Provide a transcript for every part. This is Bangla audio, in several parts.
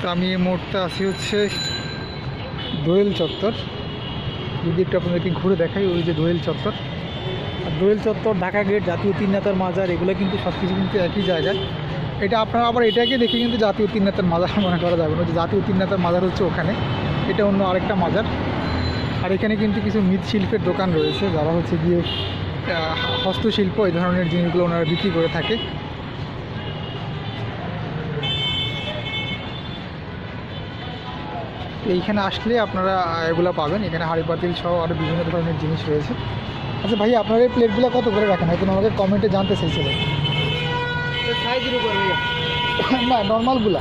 তো আমি এই মুহূর্তে আছি হচ্ছে দোয়েল চত্বর। যদি একটু আপনাদেরকে ঘুরে দেখাই, ওই যে দোয়েল চত্বর। আর দোয়েল চত্বর, ঢাকা গেট, জাতীয় তিন নেতার মাজার, এগুলো কিন্তু সব কিছু কিন্তু একই জায়গায়। এটা আপনারা আবার এটাকে দেখে কিন্তু জাতীয় তিন নেতার মাজার মনে করা যাবে না। যে জাতীয় তিন নেতার মাজার হচ্ছে ওখানে, এটা অন্য আরেকটা মাজার। আর এখানে কিন্তু কিছু মৃৎশিল্পের দোকান রয়েছে, যারা হচ্ছে গিয়ে হস্তশিল্প এই ধরনের জিনিসগুলো ওনারা বিক্রি করে থাকে। এইখানে আসলে আপনারা এগুলো পাবেন। এখানে হাঁড়ি পাতিল সহ আরও বিভিন্ন ধরনের জিনিস রয়েছে। আচ্ছা ভাই আপনার এই প্লেটগুলো কত করে রাখেন? হয়তো আমাকে কমেন্টে জানতে চাইছিলেন না নর্মালগুলা।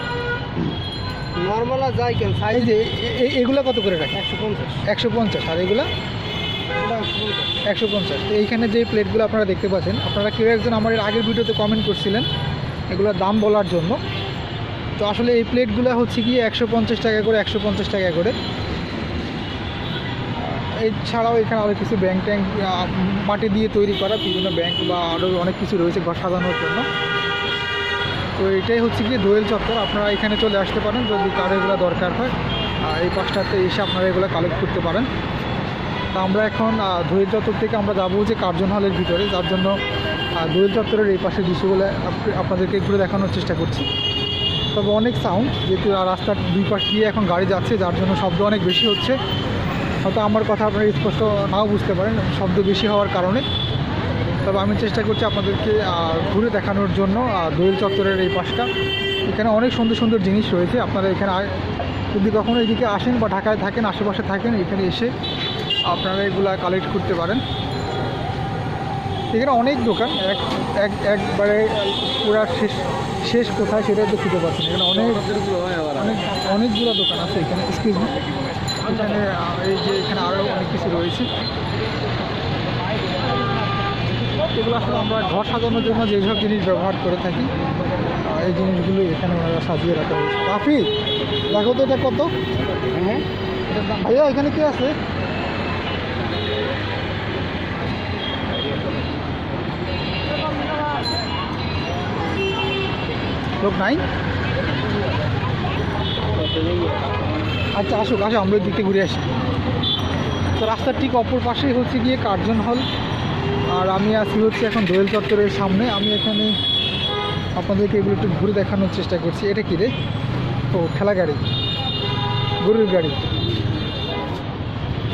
নর্মাল যাই কেন সাইজ যে এগুলো কত করে রাখেন? একশো পঞ্চাশ। একশো পঞ্চাশ। আর এগুলো? একশো পঞ্চাশ। একশো পঞ্চাশ তো এইখানে যে প্লেটগুলো আপনারা দেখতে পাচ্ছেন আপনারা কেউ একজন আমার এর আগের ভিডিওতে কমেন্ট করছিলেন এগুলোর দাম বলার জন্য। তো আসলে এই প্লেটগুলো হচ্ছে গিয়ে একশো পঞ্চাশ টাকা করে, একশো পঞ্চাশ টাকা করে। এছাড়াও এখানে আরও কিছু ব্যাংক ট্যাঙ্ক মাটি দিয়ে তৈরি করা বিভিন্ন ব্যাংক বা আরও অনেক কিছু রয়েছে ঘর সাজানোর জন্য। তো এটাই হচ্ছে গিয়ে দোয়েল চত্বর। আপনারা এখানে চলে আসতে পারেন যদি কারও এগুলো দরকার হয়। এই পাশটাতে এসে আপনারা এগুলো কালেক্ট করতে পারেন। তা আমরা এখন দোয়েল চত্বর থেকে আমরা যাব যে কার্জন হলের ভিতরে। যার জন্য দোয়েল চত্বরের এই পাশের দৃশ্যগুলো আপ- আপনাদেরকে ঘুরে দেখানোর চেষ্টা করছি। তবে অনেক সাউন্ড যেহেতু রাস্তার দুই পাশ দিয়ে এখন গাড়ি যাচ্ছে, যার জন্য শব্দ অনেক বেশি হচ্ছে। হয়তো আমার কথা আপনারা স্পষ্ট নাও বুঝতে পারেন, শব্দ বেশি হওয়ার কারণে। তবে আমি চেষ্টা করছি আপনাদেরকে ঘুরে দেখানোর জন্য দোয়েল চত্বরের এই পাশটা। এখানে অনেক সুন্দর সুন্দর জিনিস রয়েছে, আপনারা এখানে যদি কখনো এদিকে আসেন বা ঢাকায় থাকেন, আশেপাশে থাকেন, এখানে এসে আপনারা এগুলা কালেক্ট করতে পারেন। এখানে অনেক দোকান এক এক একবারে পুরা শেষ শেষ কোথায় সেটা তো খুঁজে পাচ্ছেন এখানে অনেক অনেক অনেকগুলো দোকান আছে এখানে এক্সকিউজ মি এখানে এই যে এখানে আরও অনেক কিছু রয়েছে। এগুলো আসলে আমরা ঘর সাজানোর জন্য যেসব জিনিস ব্যবহার করে থাকি এই জিনিসগুলো এখানে ওনারা সাজিয়ে রাখা হয়েছে কাফি দেখো তো এটা কত? হ্যাঁ। ভাইয়া এখানে কি আছে? লোক নাই? আচ্ছা আসুক আসো আমরা দিকতে ঘুরে আসি। তো রাস্তার ঠিক অপর পাশেই হচ্ছে গিয়ে কার্জন হল। আর আমি আছি হচ্ছে এখন দোয়েল চত্বরের সামনে। আমি এখানে আপনাদেরকে এগুলো একটু ঘুরে দেখানোর চেষ্টা করছি। এটা কি রে? ও ঠেলা গাড়ি। গরুর গাড়ি।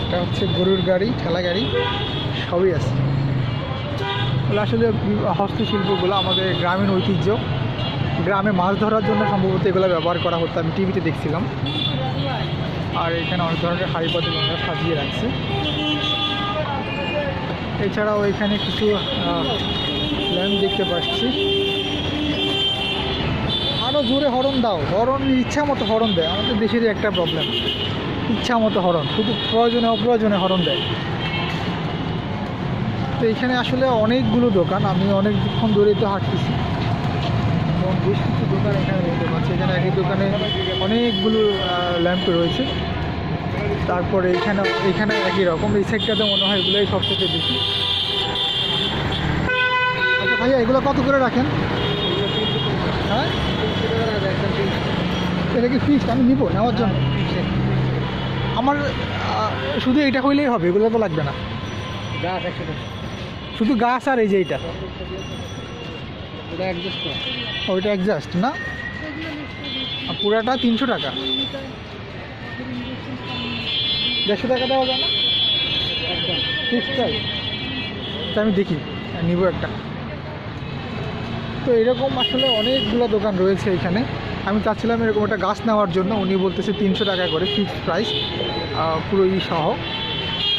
এটা হচ্ছে গরুর গাড়ি ঠেলা গাড়ি। সবই আছে। আসলে হস্তশিল্পগুলো আমাদের গ্রামীণ ঐতিহ্য। গ্রামে মাছ ধরার জন্য সম্ভবত এগুলো ব্যবহার করা হতো। আমি টিভিতে দেখছিলাম। আর এখানে অনেক ধরনের হাড়ি পাতি ওনারা সাজিয়ে রাখছে। এছাড়াও এখানে কিছু ল্যাম্প দেখতে পাচ্ছি। আরও জোরে হরণ দাও। হরণ ইচ্ছা মতো হরণ দেয়। আমাদের দেশেরই একটা প্রবলেম ইচ্ছা মতো হরণ। শুধু প্রয়োজনে অপ্রয়োজনে হরণ দেয়। তো এখানে আসলে অনেকগুলো দোকান। আমি অনেকক্ষণ ধরেই তো হাঁটতেছি। এবং বেশ কিছু দোকান এখানে দেখতে পাচ্ছি। এখানে একই দোকানে অনেকগুলো ল্যাম্প রয়েছে। তারপরে এখানে এখানে একই রকম। এই সাইডটাতে মনে হয় এগুলোই সবথেকে বেশি। আচ্ছা ভাইয়া এগুলো কত করে রাখেন? হ্যাঁ? এটা কি ফিক্সড আমি নিবো নেওয়ার জন্য? আমার শুধু এটা হইলেই হবে এগুলো তো লাগবে না। গাছ শুধু গাছ আর এই যে এইটা। ওইটা অ্যাডজাস্ট না? পুরাটা তিনশো টাকা? দেড়শো টাকা দেওয়া যায় না? একদম। প্রাইস তা আমি দেখি নিব একটা। তো এরকম আসলে অনেকগুলো দোকান রয়েছে এখানে। আমি চাচ্ছিলাম এরকম একটা গাছ নেওয়ার জন্য। উনি বলতেছে তিনশো টাকা করে ফিক্সড প্রাইস পুরো ই সহ।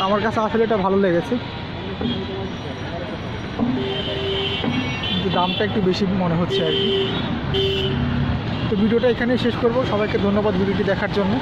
আমার কাছে আসলে এটা ভালো লেগেছে। দামটা একটু বেশি মনে হচ্ছে আর কি। তো ভিডিওটা এখানেই শেষ করব। সবাইকে ধন্যবাদ ভিডিওটি দেখার জন্য।